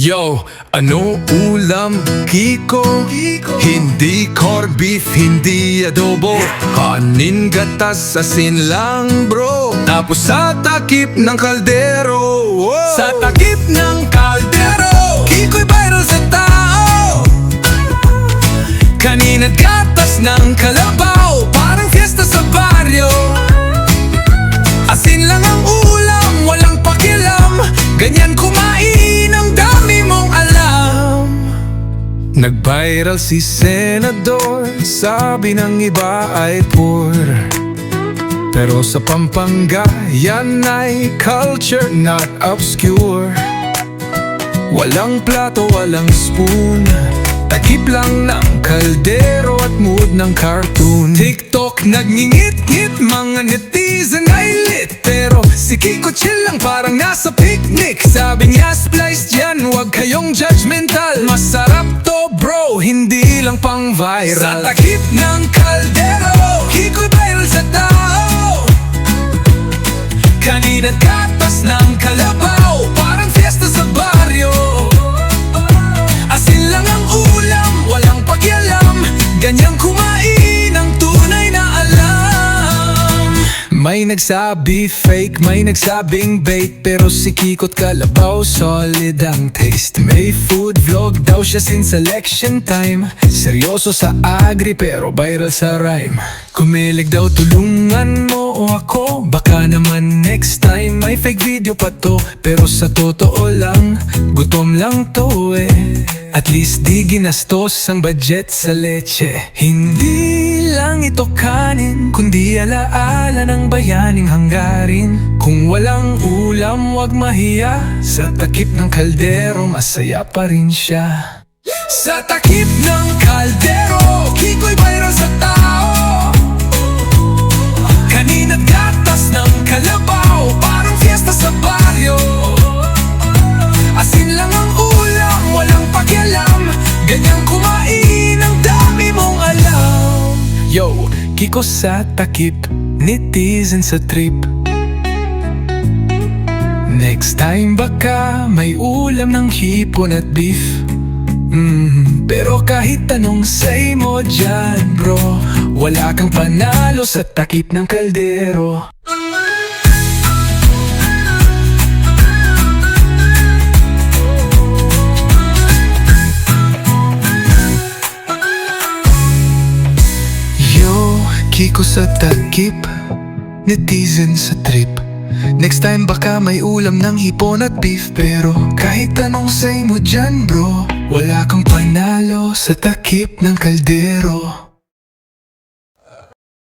Yo, ano ulam, Kiko? Hindi corned beef, hindi adobo Kanin gatas, asin lang bro Tapos sa takip ng kaldero Wow! Sa takip ng Nag-viral si Senador. Sabi ng iba ay poor. Pero sa Pampanga, yan ay culture not obscure. Walang plato, walang spoon. Takip lang ng kaldero at mood ng cartoon. TikTok nagngingit-ngit, mga netizen ay lit. Pero si Kiko chill lang parang nasa picnic. Sabi niya hindi pang viral. Sa takip ng kaldero, Kiko'y viral sa tao. Kanina't katas ng kalabaw nagsabi fake, may nagsabing bait Pero si Kiko't Kalabaw, solid ang taste. May food vlog daw siya since election time. Seryoso sa agri pero viral sa rhyme. Kumilig daw tulungan mo o ako Baka naman next time may fake video pa to. Pero sa totoo lang, gutom lang to eh. At least di ginastos ang budget sa leche. Hindi lang ito kanin Kundi alaala ng bayaning hanggarin. Kung walang ulam wag mahiya. Sa takip ng kaldero masaya pa rin siya. Sa takip ng kaldero Yo, Kiko sa takip, netizen sa trip. Next time baka may ulam ng hipon at beef. Mm, pero kahit anong say mo dyan bro Wala kang panalo sa takip ng kaldero Kiko sa takip Netizen sa trip. Next time baka may ulam ng hipon at beef Pero kahit anong say mo dyan bro Wala kang panalo sa takip ng kaldero